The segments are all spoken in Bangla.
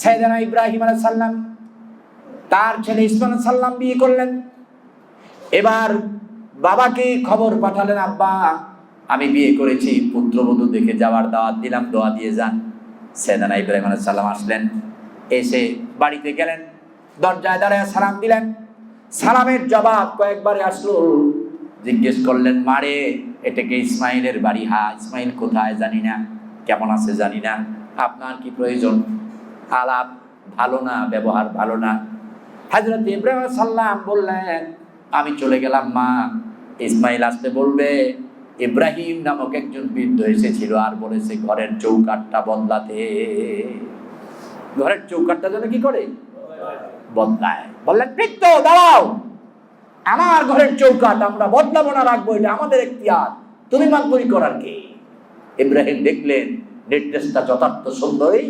সাইদানা ইব্রাহিম আলাইহিস সালাম তার ছেলে ইসমাইল সাল্লাম বিয়ে করলেন। এবার বাবাকে খবর পাঠালেন, আব্বা, আমি বিয়ে করেছি, পুত্রবধূ দেখে যাওয়ার দাওয়াত দিলাম, দোয়া দিয়ে যান। সেদানা ইব্রাহিম আলাইহিস সালাম আসলেন, এসে বাড়িতে গেলেন, দরজায় দাঁড়ায় সালাম দিলেন। সালামের জবাব কয়েকবারে আসলো। জিজ্ঞেস করলেন, মারে এটাকে ইসমাইলের বাড়ি? হা ইসমাইল কোথায় জানি না, কেমন আছে জানি না, আপনার কি প্রয়োজন? আলাপ ভালো না, ব্যবহার ভালো না। হাজরত ইব্রাহিম সাল্লাম বললেন, আমি চলে গেলাম, মা। ইসমাইল আসতে বলবে, ইব্রাহিম নামক একজন বৃদ্ধ এসেছিল আর বলেছে, ঘরের চৌকাটটা বদলাতে। ঘরের চৌকাটটা যেন কি করে? বদলায়। বললেন, বৃদ্ধ, দাঁড়াও। আমার ঘরের চৌকাট আমরা বদলাবো না, রাখব, এটা আমাদের এখতিয়ার। তুমি মাতবরি করার কে? ইব্রাহিম দেখলেন, নির্দেশটা যথার্থ সুন্দরই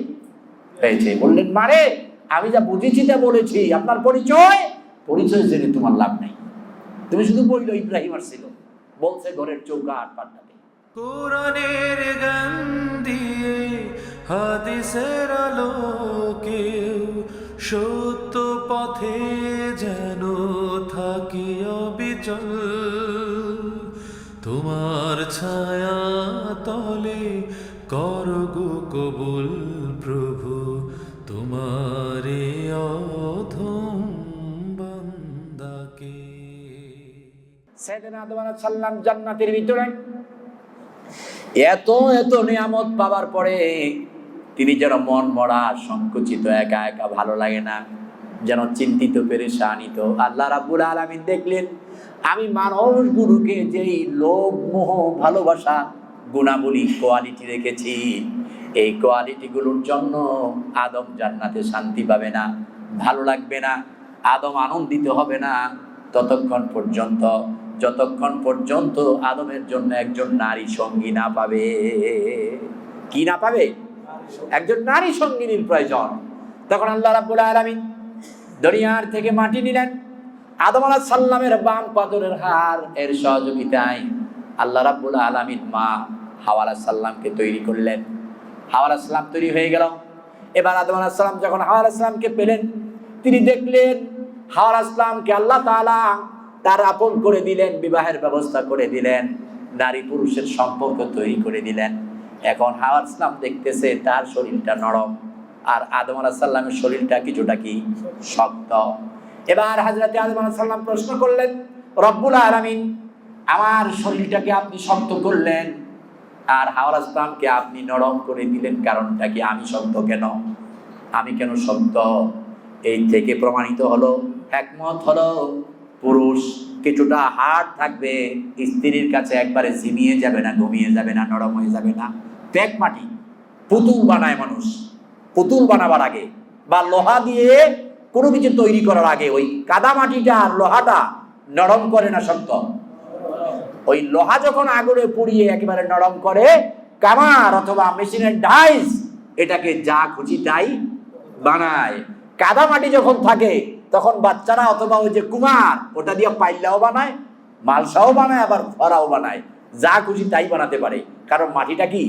হয়েছে। বললেন, মারে, আমি যা বুঝেছি তা বলেছি। আপনার পরিচয়? পরিচয় জেনে তোমার লাভ নেই। তুমি শুধু বলল ইব্রাহিম আসছিল বলছে ঘরের চৌকাট পাল্টাতে কোরআনের গান দিয়ে হাদিসের আলোকে সত্য পথে যেন থাকি অবিচল। তোমার ছায়া তলে করগো কবুল প্রভু। তোমারে অধম বান্দাকে। সাইয়েদনা আদম আলাইহিস সালাম জান্নাতের ভিতরে। এত এত নিয়ামত পাওয়ার পরে তিনি যেন মন মরা সংকুচিত একা একা ভালো লাগে না যেন চিন্তিত পেরেশানিত। আল্লাহ রাব্বুল আলামিন দেখলেন আমি মানুষ গুরুকে যেই লোভ মোহ ভালোবাসা গুণাবলী কোয়ালিটি রেখেছি এই কোয়ালিটিগুলোর জন্য আদম জান্নাতে শান্তি পাবে না, ভালো লাগবে না, আদম আনন্দিত হবে না। ততক্ষণ পর্যন্ত, যতক্ষণ পর্যন্ত আদমের জন্য একজন নারী সঙ্গী না পাবে। কি না পাবে? একজন নারী সঙ্গিনীর প্রয়োজন। তখন আল্লাহ রাব্বুল আলামিন দরিয়ার থেকে মাটি নিলেন। আদম আলাহ সাল্লামের বাম পাথরের হার, এর সহযোগিতায় আল্লাহ রাব্বুল আলামিন মা হাওয়া সাল্লামকে তৈরি করলেন। হাওয়া আলাহ সাল্লাম তৈরি হয়ে গেল। এবার আদম আলাহ সাল্লাম যখন হাওয়া আলাহ সাল্লামকে পেলেন, তিনি দেখলেন হাওয়া আলাহ সাল্লামকে আল্লাহ তাআলা তার আপন করে দিলেন, বিবাহের ব্যবস্থা করে দিলেন, নারী পুরুষের সম্পর্ক তৈরি করে দিলেন। এখন হাওয়া আলাহ সাল্লাম দেখতেছে তার শরীরটা নরম, আর আদম আলাহ সাল্লামের শরীরটা কিছুটা কি শক্ত। এবার হাজরাতে আদম আলাহ সাল্লাম প্রশ্ন করলেন, রব্বুল আলামিন, আমার শরীরটাকে আপনি শক্ত করলেন আর হাওয়ার ইসলামকে আপনি নরম করে দিলেন কারণটা কি? আমি শব্দ কেন? আমি কেন শব্দ এই থেকে প্রমাণিত হলো, একমত হলো, পুরুষ কিছুটা হার্ড থাকবে, স্ত্রীর কাছে একবারে ঝিমিয়ে যাবে না, ঘুমিয়ে যাবে না, নরম হয়ে যাবে না। প্যাক মাটি, পুতুল বানায় মানুষ। পুতুল বানাবার আগে বা লোহা দিয়ে কোনো কিছু তৈরি করার আগে ওই কাদা মাটিটা আর লোহাটা নরম করে না শক্ত ওই লোহা যখন আগুনে পুড়িয়ে একেবারে নরম করে, কামার অথবা মেশিনের ডাইস, এটাকে যা খুশি তাই বানায়। কাদা মাটি যখন থাকে, তখন বাচ্চারা অথবা ওই যে কুমার, ওটা দিয়ে পাইলাও বানায়, মালসাও বানায়, আবার ফরাও বানায়। যা খুশি তাই বানাতে পারে। কারণ মাটিটা কি?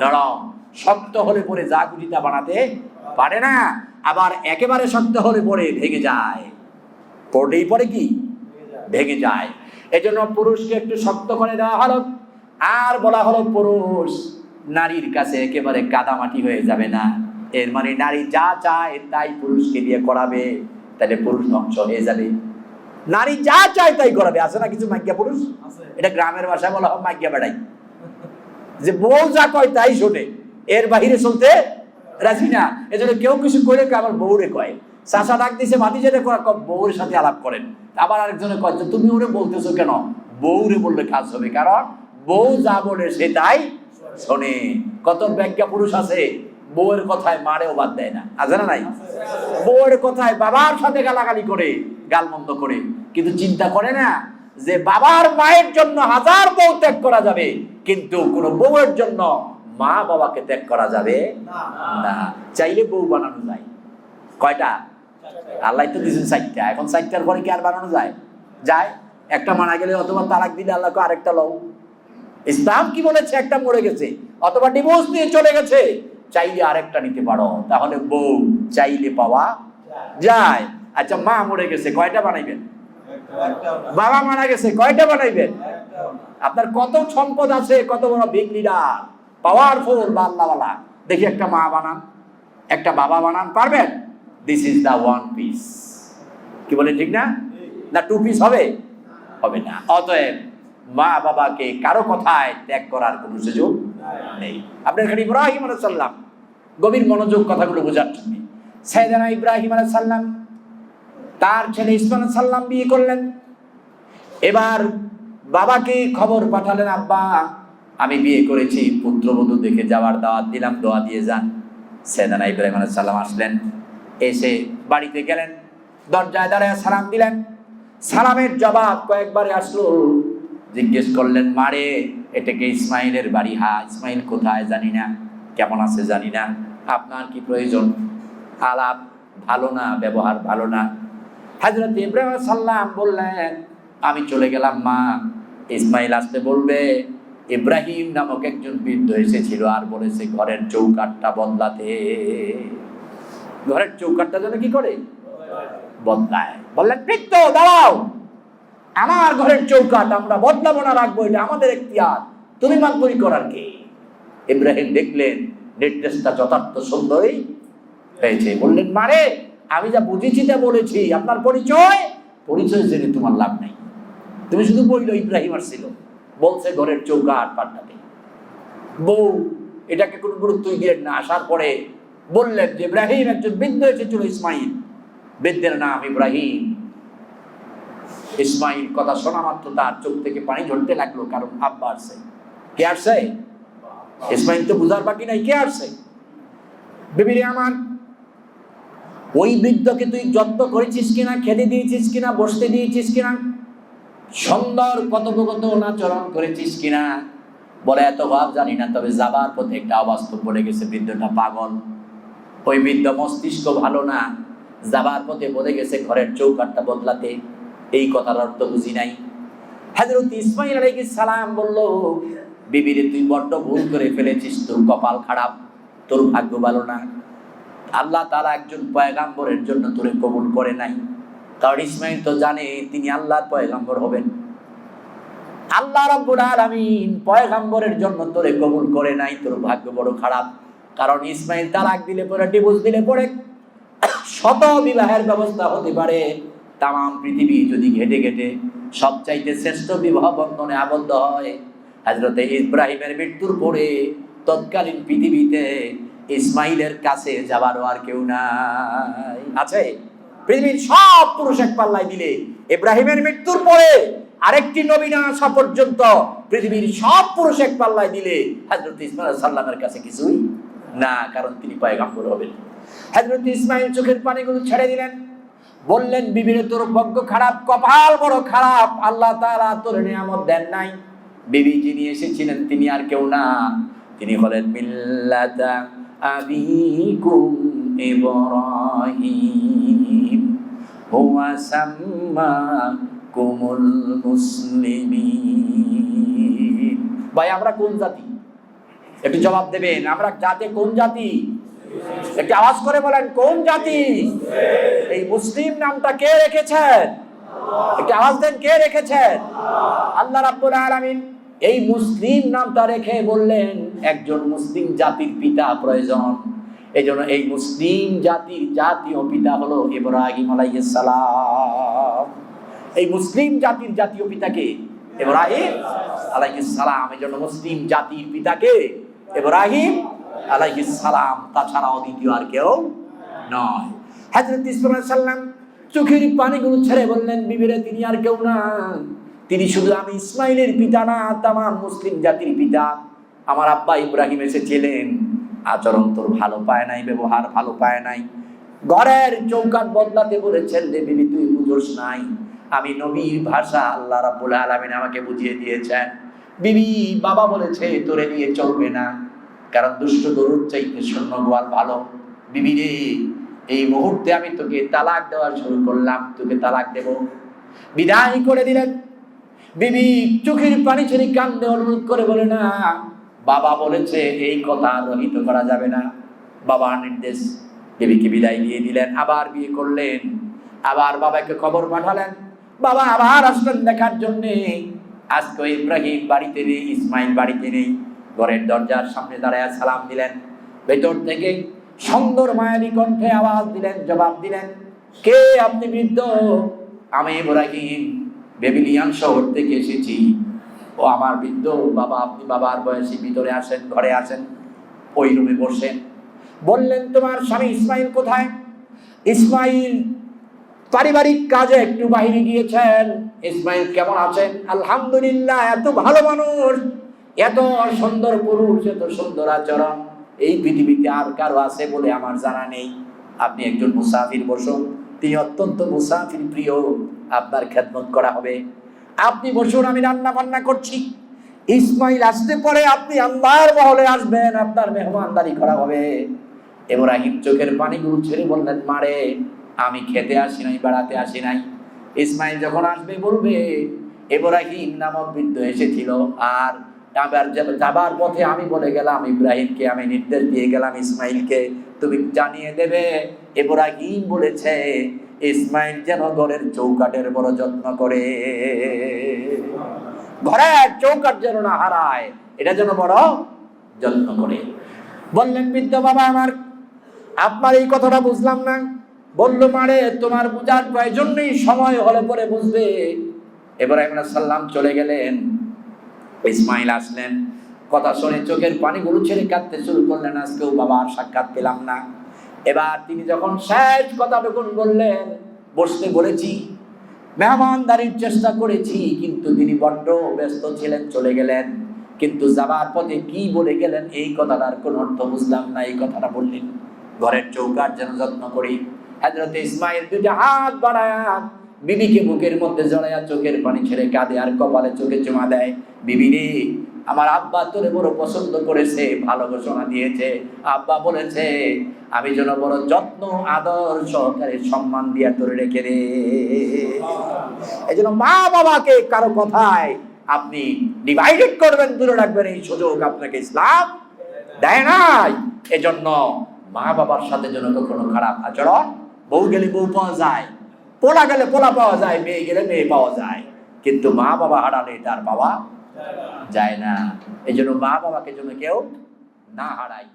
নরম। শক্ত হলে পরে যা খুশি তা বানাতে পারে না। আবার একেবারে শক্ত হলে পরে ভেঙে যায়। পড়লেই পরে কি? ভেঙে যায়। এজন্য পুরুষকে একটু শক্ত করে দেওয়া হলো। আর বলা হলো পুরুষ নারীর কাছে একেবারে কাদামাটি হয়ে যাবে না। এর মানে নারী যা চায় তাই পুরুষকে দিয়ে করাবে। তাহলে পুরুষ ধ্বংস হয়ে যাবে। নারী যা চায় তাই করাবে। আছে না কিছু মাইজ্ঞা পুরুষ? এটা গ্রামের ভাষায় বলা হয় মাইজ্ঞা বেড়াই। যে বউ যা কয় তাই শোনে। এর বাহিরে চলতে রাজি না। এজন্য কেউ কিছু করে আবার বউরে কয়। চাষা ডাক দিছে যেতে বউর সাথে আলাপ করেন। আবার আরেকজনে কয় তুমি ওরে বলতেছো কেন? বউরে বললে কাজ হবে, কারণ বউ যা বলে সে তাই শোনে। কত ব্যাজ্ঞা পুরুষ আছে, বউয়ের কথায় মারেও বাদ দেয় না। আছে না নাই? বউয়ের কথায় বাবার সাথে গালাগালি করে, গালমন্দ করে। কিন্তু চিন্তা করে না যে বাবার মায়ের জন্য হাজার বউ ত্যাগ করা যাবে, কিন্তু কোন বউয়ের জন্য মা বাবাকে ত্যাগ করা যাবে না। চাইলে বউ বানানো যায়। কয়টা? আল্লাহ তো দিয়েছেন চারটা। এখন চারটার পরে কি আর বানানো যায়? যায়? একটা মারা গেলে অথবা তালাক দিলে আল্লাহকে আরেকটা লও। ইসলাম কি বলেছে? একটা মরে গেছে। অথবা ডিভোর্স দিয়ে চলে গেছে। চাইলে আরেকটা নিতে পারো। তাহলে বউ চাইলে পাওয়া যায়। আচ্ছা মা মরে গেছে। কয়টা বানাইবেন? বাবা মারা গেছে। কয়টা বানাইবেন? আপনার কত সম্পদ আছে, কত বড় বিগ লিডার পাওয়ারফুল বা আল্লাহওয়ালা দেখি একটা মা বানান। একটা বাবা বানান। পারবেন? This is the one piece কি বলেন ঠিক না? না টু পিস হবে? হবে না। অতএব মা বাবাকে কারও কথায় ত্যাগ করার কোনো সুযোগ নেই। আপনার খালি ইব্রাহিম আলাইহিস সাল্লাম গভীর মনোযোগ কথাগুলো বোঝার জন্য। সাইদানা ইব্রাহিম আলাইহিস সাল্লাম তার ছেলে আলাইহিস সাল্লাম বিয়ে করলেন। এবার বাবাকে খবর পাঠালেন, আব্বা, আমি বিয়ে করেছি, পুত্রবধূ দেখে যাওয়ার দাওয়াত দিলাম, দোয়া দিয়ে যান। সেদানা ইব্রাহিম আলাইহিস সালাম আসলেন। এসে বাড়িতে গেলেন, দরজায় দাঁড়ায় সালাম দিলেন। সালামের জবাব কয়েকবারে আসলো। জিজ্ঞেস করলেন, মারে এটাকে ইসমাইলের বাড়ি? হা, ইসমাইল কোথায়? জানি না। কেমন আছে জানি না। আপনার কি প্রয়োজন? আলাপ ভালো না, ব্যবহার ভালো না। হাজরত ইব্রাহিম সাল্লাম বললেন, আমি চলে গেলাম, মা। ইসমাইল আসতে বলবে, ইব্রাহিম নামক একজন বৃদ্ধ এসেছিল আর বলেছে, ঘরের চৌকাটটা বদলাতে। ঘরের চৌকাটটা যেন কি করে? বদলায়। বললেন বৃদ্ধ দাঁড়াও! আমার ঘরের চৌকাট আমরা বদলাবো না, রাখব এটা আমাদের এখতিয়ার। তুমি মাতবরি করার কে? ইব্রাহিম দেখলেন, নির্দেশটা যথার্থ সুন্দরই হয়েছে। বললেন, মারে, আমি যা বুঝেছি তা বলেছি। আপনার পরিচয়? পরিচয় জেনে তোমার লাভ নাই। তুমি শুধু বলল, ইব্রাহিম আসছিল। বলছে ঘরের চৌকাট পাল্টাতে। বউ, এটাকে কোনো গুরুত্বই দিলেন না। আসার পরে বললেন যে ইব্রাহিম একজন বৃদ্ধ এসেছিল, ইসমাইল। বৃদ্ধের নাম ইব্রাহিম। ইসমাইল কথা শোনা মাত্র তার চোখ থেকে পানি ঝরতে লাগল, কারণ আব্বা আসছে। কে আসছে? ইসমাইল তো বুঝার বাকি নাই, কে আসছে? বিবিরে আমার, ওই বৃদ্ধকে তুই যত্ন করেছিস কিনা, খেতে দিয়েছিস কিনা, বসতে দিয়েছিস কিনা, সুন্দর কথোপকথন আচরণ করেছিস কিনা? বলে, এত ভাব জানি না, তবে যাবার পথে একটা অবাস্তব পড়ে গেছে বৃদ্ধটা পাগল। ওই বৃদ্ধ মস্তিষ্ক ভালো না, যাবার পথে বলে গেছে ঘরের চৌকাটটা বদলাতে। এই কথার অর্থ বুঝি নাই। হাজরত ইসমাইল আলাইহিস সালাম বলল, বিবিরে, তুই বড্ড ভুল করে ফেলেছিস, তোর কপাল খারাপ, তোর ভাগ্য ভালো না। আল্লাহ তারা একজন পয়গাম্বরের জন্য তোরে কবুল করে নাই। কারণ ইসমাইল তো জানে তিনি আল্লাহর পয়গাম্বর হবেন। আল্লাহ রব্বুল আলামিন পয়গাম্বরের জন্য তোরে কবুল করে নাই, তোর ভাগ্য বড় খারাপ। কারণ ইসমাইল তালাক দিলে পরে, ডিভোর্স দিলে পরে শত বিবাহের ব্যবস্থা হতে পারে। তাম পৃথিবী যদি ঘেটে ঘেটে সবচাইতে শ্রেষ্ঠ বিবাহ বন্ধনে আবদ্ধ হয় হাজরতে ইব্রাহিমের মৃত্যুর পরে তৎকালীন পৃথিবীতে ইসমাইলের কাছে যাবারও আর কেউ নাই। আছে? পৃথিবীর সব পুরুষ এক পাল্লায় দিলে ইব্রাহিমের মৃত্যুর পরে আরেকটি নবী না আসা পর্যন্ত পৃথিবীর সব পুরুষ এক পাল্লায় দিলে হজরত ইসমাইল সাল্লামের কাছে কিছুই না, কারণ তিনি পয়গাম্বর হবেন। হজরত ইসমাইল চোখের পানিগুলো ছেড়ে দিলেন। বললেন, বিবিরে, তোর ভাগ্য খারাপ, কপাল বড় খারাপ। আল্লাহ তাআলা তোর নিয়ামত দেন নাই। বিবি যিনি এসেছিলেন, তিনি আর কেউ না। তিনি হলেন মিল্লাতা আবিকুম ইব্রাহিম। হুয়া সাম্মাকুমুল মুসলিমিন। ভাই, আমরা কোন জাতি? একটু জবাব দেবেন। আমরা জাতি কোন জাতি? একটু আওয়াজ করে বলেন, কোন জাতি? এই মুসলিম নামটা কে রেখেছেন? একটু আওয়াজ দেন, কে রেখেছেন? আল্লাহ রাব্বুল আলামিন এই মুসলিম নামটা রেখে বললেন, একজন মুসলিম জাতির পিতা প্রয়োজন। এই জন্য এই মুসলিম জাতির জাতীয় পিতা হলো ইব্রাহিম সালাম। এই মুসলিম জাতির জাতীয় পিতাকে ইব্রাহিম আলাইহিস সালাম। এই জন্য মুসলিম জাতির পিতাকে ইব্রাহিম আলাইহিস সালাম, তাছাড়াও দ্বিতীয় আর কেউ নয়। হযরত ইসমাইল সাল্লাম চোখের পানিগুলো ছেড়ে বললেন, বিবিরে, তিনি আর কেউ না তিনি শুধু আমি, ইসমাইলের পিতা না, তামাম মুসলিম জাতির পিতা। আমার আব্বা ইব্রাহিম এসেছিলেন। আচরণ তোর ভালো পায় নাই, ব্যবহার ভালো পায় নাই। ঘরের চৌকাট বদলাতে বলেছেন যে, বিবি, তুই বুঝোস নাই। আমি নবীর ভাষা আল্লাহ রাব্বুল আলামিন আমাকে বুঝিয়ে দিয়েছেন। বিবি, বাবা বলেছে, তোরে নিয়ে চলবে না। কারণ দুষ্ট গরুর চাইতে শূন্য গোয়াল ভালো। বিবি রে, এই মুহূর্তে আমি তোকে তালাক দেওয়া শুরু করলাম। তোকে তালাক দেব। বিদায় করে দিলেন। বিবি চোখের পানি ছেড়ে কান্দে অনুরোধ করে বলে, না, বাবা বলেছে, এই কথা রহিত করা যাবে না। বাবার নির্দেশ। বিবিকে বিদায় দিয়ে দিলেন। আবার বিয়ে করলেন। আবার বাবাকে খবর পাঠালেন। বাবা আবার আসলেন দেখার জন্যে। আজকে ইব্রাহিম বাড়িতে নেই, ইসমাইল বাড়িতে নেই। ঘরের দরজার সামনে দাঁড়ায় সালাম দিলেন। ভেতর থেকে সুন্দর মায়াবী কণ্ঠে আওয়াজ দিলেন, জবাব দিলেন, কে আপনি বৃদ্ধ? আমি ইব্রাহিম, বেবিলিয়ান শহর থেকে এসেছি। ও আমার বৃদ্ধ, বাবা, আপনি বাবার বয়সী, ভিতরে আসেন, ঘরে আসেন, ওই রুমে বসেন। বললেন, তোমার স্বামী ইসমাইল কোথায়? ইসমাইল পারিবারিক কাজে একটু বাইরে গিয়েছেন। ইসমাইল কেমন আছেন আলহামদুলিল্লাহ, এত ভালো মানুষ, এত সুন্দর পুরুষ, এত সুন্দর আচরণ। এই পৃথিবীতে আর কারও আছে বলে আমার জানা নেই। আপনি একজন মুসাফির বসুন। তিনি অত্যন্ত মুসাফির প্রিয়। আপনার খেদমত করা হবে। আপনি বসুন, আমি রান্না বান্না করছি। ইসমাইল আসতে পরে আপনি আল্লাহর মহলে আসবেন। আপনার মেহমানদারি করা হবে। এব্রাহিম চোখের পানিগুলো ছেড়ে বললেন, মারে, আমি খেতে আসি নাই, বেড়াতে আসি নাই। ইসমাইল যখন আসবে বলবে, এব্রাহিম নামক বৃদ্ধ এসেছিল আর আবার যাবার পথে আমি বলে গেলাম, ইব্রাহিমকে আমি নির্দেশ দিয়ে গেলাম ইসমাইলকে। তুমি জানিয়ে দেবে, এব্রাহিম বলেছে, ইসমাইল যেন ঘরের চৌকাটের বড় যত্ন করে। ঘরের চৌকাট যেন না হারায়, এটা যেন বড় যত্ন করে। বললেন বৃদ্ধ বাবা, আমার, আপনার এই কথাটা বুঝলাম না। বলল, মারে, তোমার বুঝার প্রয়োজন নেই সময় হলে পরে বুঝবে। এবার আমরা সাল্লাম চলে গেলেন। ইসমাইল আসলেন। কথা শুনে চোখের পানিগুলো ছেড়ে কাঁদতে শুরু করলেন। আজকেও বাবা আর সাক্ষাৎ পেলাম না। এবার তিনি যখন শেষ কথাটুকুন বললেন, বসতে বলেছি। মেহমানদারির চেষ্টা করেছি, কিন্তু তিনি বড্ড ব্যস্ত ছিলেন, চলে গেলেন। কিন্তু যাবার পথে কি বলে গেলেন, এই কথাটার কোন অর্থ বুঝলাম না, এই কথাটা বললেন। ঘরের চৌকার যেন যত্ন করি। হাজরত ইসমাইল দুইটা হাত বাড়ায়া বিবিকে বুকের মধ্যে জড়াইয়া চোখের পানি ছেড়ে কাঁদে আর কপালে চোখে চুমা দেয় বিবি রে আমার আব্বা তোরে বড় পছন্দ করেছে ভালো ঘোষণা দিয়েছে। আব্বা বলেছে আমি যেন বড় যত্ন আদর সহকারে সম্মান দিয়া তোরে রেখে রে। এই জন্য মা বাবাকে কারও কথায় আপনি ডিভাইডেড করবেন দূরে রাখবেন এই সুযোগ আপনাকে ইসলাম দেয় নাই। এজন্য মা বাবার সাথে যেন কখনো খারাপ আচরণ বউ গেলে বউ পাওয়া যায়, পোলা গেলে পোলা পাওয়া যায়, মেয়ে গেলে মেয়ে পাওয়া যায়। কিন্তু মা বাবা হারালে তার বাবা যায় না। এই জন্য মা বাবাকে জন্য কেউ না হারায়।